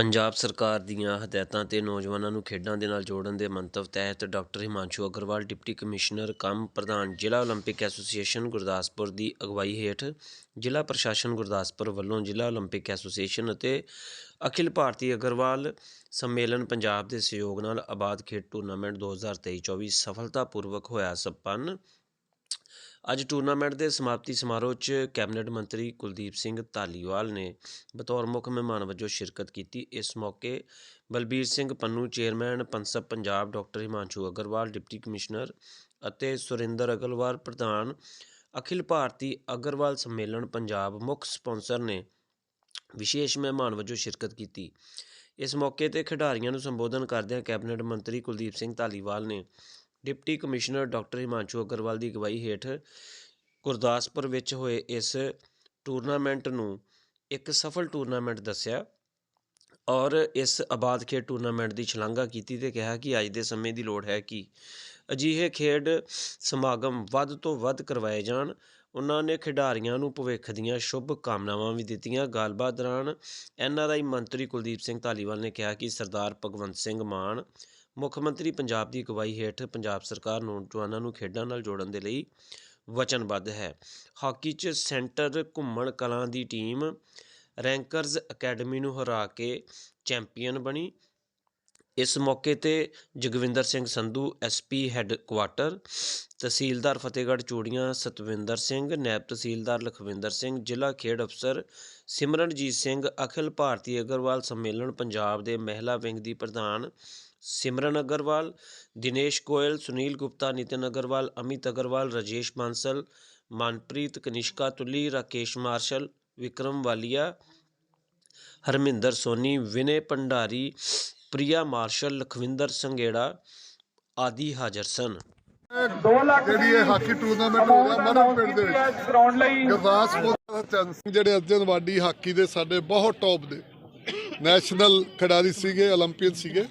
ਪੰਜਾਬ ਸਰਕਾਰ ਦੀਆਂ ਹਦਾਇਤਾਂ ਤੇ ਨੌਜਵਾਨਾਂ ਨੂੰ ਖੇਡਾਂ ਦੇ ਨਾਲ ਜੋੜਨ ਦੇ ਮੰਤਵ ਤਹਿਤ doctor Himanshu Agarwal, deputy commissioner, ਕੰਮ ਪ੍ਰਧਾਨ, ਜ਼ਿਲ੍ਹਾ ਓਲੰਪਿਕ ਐਸੋਸੀਏਸ਼ਨ ਗੁਰਦਾਸਪੁਰ ਦੀ ਅਗਵਾਈ ਹੇਠ ਜ਼ਿਲ੍ਹਾ ਪ੍ਰਸ਼ਾਸਨ ਗੁਰਦਾਸਪੁਰ ਵੱਲੋਂ ਜ਼ਿਲ੍ਹਾ ਓਲੰਪਿਕ ਐਸੋਸੀਏਸ਼ਨ ਅਤੇ ਅਖਿਲ ਭਾਰਤੀ ਅਗਰਵਾਲ ਸੰਮੇਲਨ ਪੰਜਾਬ ਦੇ ਸਹਿਯੋਗ ਨਾਲ ਆਬਾਦ ਖੇਡ ਟੂਰਨਾਮੈਂਟ 2023-24 ਸਫਲਤਾਪੂਰਵਕ ਹੋਇਆ ਸੰਪੰਨ ਅੱਜ ਟੂਰਨਾਮੈਂਟ ਦੇ ਸਮਾਪਤੀ ਸਮਾਰੋਹ 'ਚ ਕੈਬਨਿਟ ਮੰਤਰੀ ਕੁਲਦੀਪ ਸਿੰਘ ਧਾਲੀਵਾਲ ਨੇ ਬਤੌਰ ਮੁੱਖ ਮਹਿਮਾਨ ਵਜੋਂ ਸ਼ਿਰਕਤ ਕੀਤੀ। ਇਸ ਮੌਕੇ Balbir Singh Pannu, chairman ਪੰਸਬ Punjab doctor Himanshu Agarwal, deputy commissioner ਅਤੇ ਸੁਰਿੰਦਰ ਅਗਰਵਾਲ ਪ੍ਰਧਾਨ ਅਖਿਲ ਭਾਰਤੀ ਅਗਰਵਾਲ ਸੰਮੇਲਨ ਪੰਜਾਬ ਮੁੱਖ ਸਪਾਂਸਰ ਨੇ ਵਿਸ਼ੇਸ਼ ਮਹਿਮਾਨ ਵਜੋਂ ਸ਼ਿਰਕਤ ਕੀਤੀ। ਇਸ ਮੌਕੇ ਤੇ ਖਿਡਾਰੀਆਂ ਨੂੰ ਸੰਬੋਧਨ ਕਰਦਿਆਂ ਕੈਬਨਿਟ ਮੰਤਰੀ ਕੁਲਦੀਪ ਸਿੰਘ ਧਾਲੀਵਾਲ ਨੇ deputy commissioner doctor Himanshu Agarwal ਦੀ ਅਗਵਾਈ ਹੇਠ ਗੁਰਦਾਸਪੁਰ ਵਿੱਚ ਹੋਏ ਇਸ ਟੂਰਨਾਮੈਂਟ ਨੂੰ ਇੱਕ ਸਫਲ ਟੂਰਨਾਮੈਂਟ ਦੱਸਿਆ ਔਰ ਇਸ ਆਬਾਦ ਖੇਡ ਟੂਰਨਾਮੈਂਟ ਦੀ ਸ਼ਲਾਘਾ ਕੀਤੀ ਤੇ ਕਿਹਾ ਕਿ ਅੱਜ ਦੇ ਸਮੇਂ ਦੀ ਲੋੜ ਹੈ ਕਿ ਅਜਿਹੇ ਖੇਡ ਸਮਾਗਮ ਵੱਧ ਤੋਂ ਵੱਧ ਕਰਵਾਏ ਜਾਣ। ਉਹਨਾਂ ਨੇ ਖਿਡਾਰੀਆਂ ਨੂੰ ਭਵਿੱਖ ਦੀਆਂ ਸ਼ੁਭ ਕਾਮਨਾਵਾਂ ਵੀ ਦਿੱਤੀਆਂ। ਗੱਲਬਾਤ ਦੌਰਾਨ ਐੱਨ ਆਰ ਆਈ ਮੰਤਰੀ ਕੁਲਦੀਪ ਸਿੰਘ ਧਾਲੀਵਾਲ ਨੇ ਕਿਹਾ ਕਿ ਸਰਦਾਰ ਭਗਵੰਤ ਸਿੰਘ ਮਾਨ ਮੁੱਖ ਮੰਤਰੀ ਪੰਜਾਬ ਦੀ ਅਗਵਾਈ ਹੇਠ ਪੰਜਾਬ ਸਰਕਾਰ ਨੌਜਵਾਨਾਂ ਨੂੰ ਖੇਡਾਂ ਨਾਲ ਜੋੜਨ ਦੇ ਲਈ ਵਚਨਬੱਧ ਹੈ। ਹਾਕੀ 'ਚ ਸੈਂਟਰ ਘੁੰਮਣ ਕਲਾਂ ਦੀ ਟੀਮ ਰੈਂਕਰਜ਼ ਅਕੈਡਮੀ ਨੂੰ ਹਰਾ ਕੇ ਚੈਂਪੀਅਨ ਬਣੀ। ਇਸ ਮੌਕੇ ਤੇ ਜਗਵਿੰਦਰ ਸਿੰਘ ਸੰਧੂ ਐਸਪੀ ਹੈੱਡਕੁਆਟਰ, ਤਹਿਸੀਲਦਾਰ ਫਤਿਹਗੜ੍ਹ ਚੂੜੀਆਂ, ਸਤਵਿੰਦਰ ਸਿੰਘ ਨਾਇਬ ਤਹਿਸੀਲਦਾਰ ਲਖਵਿੰਦਰ ਸਿੰਘ, ਜ਼ਿਲ੍ਹਾ ਖੇਡ ਅਫਸਰ ਸਿਮਰਨਜੀਤ ਸਿੰਘ, ਅਖਿਲ ਭਾਰਤੀ ਅਗਰਵਾਲ ਸੰਮੇਲਨ ਪੰਜਾਬ ਦੇ ਮਹਿਲਾ ਵਿੰਗ ਦੀ ਪ੍ਰਧਾਨ ਸਿਮਰਨ ਅਗਰਵਾਲ ਦਿਨੇਸ਼ ਗੋਇਲ ਸੁਨੀਲ ਗੁਪਤਾ ਨਿਤਿਨ ਅਗਰਵਾਲ ਅਮਿਤ ਅਗਰਵਾਲ ਰਾਜੇਸ਼ ਬਾਂਸਲ ਮਨਪ੍ਰੀਤ ਕਨਿਸ਼ਕਾ ਤੁਲੀ ਰਾਕੇਸ਼ ਮਾਰਸ਼ਲ ਵਿਕਰਮ ਵਾਲੀਆ ਹਰਮਿੰਦਰ ਸੋਨੀ ਵਿਨੇ ਭੰਡਾਰੀ ਪ੍ਰਿਆ ਮਾਰਸ਼ਲ ਲਖਵਿੰਦਰ ਸੰਗੇੜਾ ਆਦਿ ਹਾਜ਼ਰ ਸਨ 2 ਲੱਖ ਜਿਹੜੀ ਇਹ ਹਾਕੀ ਟੂਰਨਾਮੈਂਟ ਹੋ ਰਿਹਾ ਮਰਨ ਪਿੰਡ ਦੇ ਵਿੱਚ ਗਰਾਊਂਡ ਲਈ ਗੁਰਦਾਸਪੁਰ ਦਾ ਚੰਦ ਸਿੰਘ ਜਿਹੜੇ ਅਰਜਨ ਵਾਡੀ ਹਾਕੀ ਦੇ ਸਾਡੇ ਬਹੁਤ ਟੌਪ ਦੇ ਨੈਸ਼ਨਲ ਖਿਡਾਰੀ ਸੀਗੇ 올림픽 ਸੀਗੇ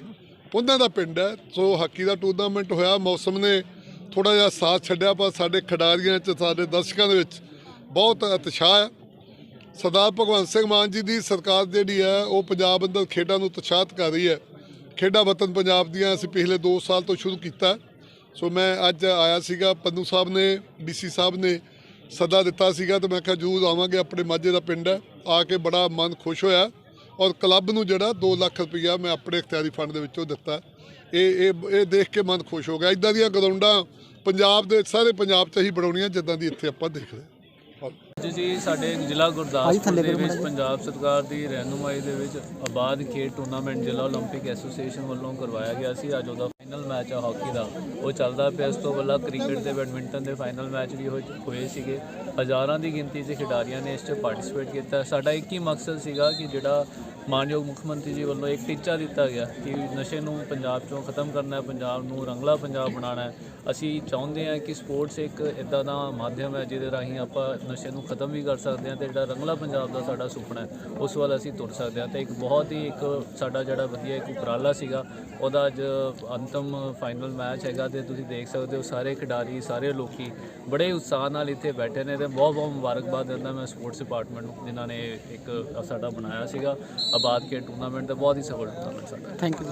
ਉਹਨਾਂ ਦਾ ਪਿੰਡ ਹੈ। ਸੋ ਹਾਕੀ ਦਾ ਟੂਰਨਾਮੈਂਟ ਹੋਇਆ। ਮੌਸਮ ਨੇ ਥੋੜਾ ਜਿਹਾ ਸਾਥ ਛੱਡਿਆ, ਪਰ ਸਾਡੇ ਖਿਡਾਰੀਆਂ 'ਚ, ਸਾਡੇ ਦਰਸ਼ਕਾਂ ਦੇ ਵਿੱਚ ਬਹੁਤ ਉਤਸ਼ਾਹ ਹੈ। ਸਰਦਾਰ ਭਗਵੰਤ ਸਿੰਘ ਮਾਨ ਜੀ ਦੀ ਸਰਕਾਰ ਜਿਹੜੀ ਹੈ, ਉਹ ਪੰਜਾਬ ਅੰਦਰ ਖੇਡਾਂ ਨੂੰ ਉਤਸ਼ਾਹਿਤ ਕਰ ਰਹੀ ਹੈ। ਖੇਡਾਂ ਵਤਨ ਪੰਜਾਬ ਦੀਆਂ ਅਸੀਂ ਪਿਛਲੇ 2 ਸਾਲ ਤੋਂ ਸ਼ੁਰੂ ਕੀਤਾ। ਸੋ ਮੈਂ ਅੱਜ ਆਇਆ ਸੀਗਾ। ਪੰਨੂ ਸਾਹਿਬ ਨੇ ਡੀਸੀ ਸਾਹਿਬ ਨੇ ਸੱਦਾ ਦਿੱਤਾ ਸੀਗਾ ਤੇ ਮੈਂ ਕਿਹਾ ਜਰੂਰ ਆਵਾਂਗੇ। ਆਪਣੇ ਮਾਝੇ ਦਾ ਪਿੰਡ ਹੈ। ਆ ਕੇ ਬੜਾ ਮਨ ਖੁਸ਼ ਹੋਇਆ। ਔਰ ਕਲੱਬ ਨੂੰ ਜਿਹੜਾ 2 ਲੱਖ ਰੁਪਈਆ ਮੈਂ ਆਪਣੇ ਇਖਤਿਆਰੀ ਫੰਡ ਦੇ ਵਿੱਚੋਂ ਦਿੱਤਾ ਇਹ ਇਹ ਇਹ ਦੇਖ ਕੇ ਮਨ ਖੁਸ਼ ਹੋ ਗਿਆ ਇਦਾਂ ਦੀਆਂ ਗਰਾਊਂਡਾਂ ਪੰਜਾਬ ਦੇ ਸਾਰੇ ਪੰਜਾਬ 'ਚ ਹੀ ਬਣਾਉਣੀਆਂ ਜਿੱਦਾਂ ਦੀ ਇੱਥੇ ਆਪਾਂ ਦੇਖ ਰਹੇ ਹਾਂ ਅੱਜ ਜੀ ਸਾਡੇ ਜ਼ਿਲ੍ਹਾ ਗੁਰਦਾਸਪੁਰ ਦੇ ਵਿੱਚ ਪੰਜਾਬ ਸਰਕਾਰ ਦੀ ਰਹਿਨੁਮਾਈ ਦੇ ਵਿੱਚ ਆਬਾਦ ਖੇਡ ਟੂਰਨਾਮੈਂਟ ਜ਼ਿਲ੍ਹਾ 올림픽 ਐਸੋਸੀਏਸ਼ਨ ਵੱਲੋਂ ਕਰਵਾਇਆ ਗਿਆ ਸੀ ਅੱਜ ਉਹਦਾ ਫਾਈਨਲ ਮੈਚ ਆ ਹਾਕੀ ਦਾ। ਉਹ ਚੱਲਦਾ ਪਿਆ, ਇਸ ਤੋਂ ਪਹਿਲਾਂ ਕ੍ਰਿਕਟ ਤੇ ਬੈਡਮਿੰਟਨ ਦੇ ਫਾਈਨਲ ਮੈਚ ਵੀ ਹੋਏ ਹੋਏ ਸੀਗੇ। ਹਜ਼ਾਰਾਂ ਦੀ ਗਿਣਤੀ 'ਚ ਖਿਡਾਰੀਆਂ ਨੇ ਇਸ 'ਚ ਪਾਰਟਿਸਿਪੇਟ ਕੀਤਾ। ਸਾਡਾ ਇੱਕ ਹੀ ਮਕਸਦ ਸੀਗਾ ਕਿ ਜਿਹੜਾ ਮਾਨਯੋਗ ਮੁੱਖ ਮੰਤਰੀ ਜੀ ਵੱਲੋਂ ਇੱਕ ਟੀਚਾ ਦਿੱਤਾ ਗਿਆ ਕਿ ਨਸ਼ੇ ਨੂੰ ਪੰਜਾਬ ਚੋਂ ਖਤਮ ਕਰਨਾ ਹੈ, ਪੰਜਾਬ ਨੂੰ ਰੰਗਲਾ ਪੰਜਾਬ ਬਣਾਉਣਾ ਹੈ। ਅਸੀਂ ਚਾਹੁੰਦੇ ਹਾਂ ਕਿ ਸਪੋਰਟਸ ਇੱਕ ਇਦਾਂ ਦਾ ਮਾਧਿਅਮ ਹੈ ਜਿਹਦੇ ਰਾਹੀਂ ਆਪਾਂ ਨਸ਼ੇ ਨੂੰ ਖਤਮ ਵੀ ਕਰ ਸਕਦੇ ਹਾਂ ਤੇ ਜਿਹੜਾ ਰੰਗਲਾ ਪੰਜਾਬ ਦਾ ਸਾਡਾ ਸੁਪਨਾ ਹੈ, ਉਸ ਵੱਲ ਅਸੀਂ ਤੁਰ ਸਕਦੇ ਹਾਂ। ਤੇ ਇੱਕ ਬਹੁਤ ਹੀ ਇੱਕ ਸਾਡਾ ਜਿਹੜਾ ਵਧੀਆ ਇੱਕ ਉਪਰਾਲਾ ਸੀਗਾ, ਉਹਦਾ ਅੱਜ ਅੰਤਮ ਫਾਈਨਲ ਮੈਚ ਹੈਗਾ ਤੇ ਤੁਸੀਂ ਦੇਖ ਸਕਦੇ ਹੋ ਸਾਰੇ ਖਿਡਾਰੀ, ਸਾਰੇ ਲੋਕੀ ਬੜੇ ਉਤਸ਼ਾਹ ਨਾਲ ਇੱਥੇ ਬੈਠੇ ਨੇ ਤੇ ਬਹੁਤ ਬਹੁਤ ਮੁਬਾਰਕਬਾਦ ਦਿੰਦਾ ਮੈਂ ਸਪੋਰਟਸ ਡਿਪਾਰਟਮੈਂਟ ਨੂੰ, ਜਿਨ੍ਹਾਂ ਨੇ ਇੱਕ ਸਾਡਾ ਬਣਾਇਆ ਸੀਗਾ ਆਬਾਦ ਕੇ ਟੂਰਨਾਮੈਂਟ ਦਾ ਬਹੁਤ ਹੀ ਸਫਲ ਟੂਰਨਾਮੈਂਟ ਸਾਡਾ। Thank you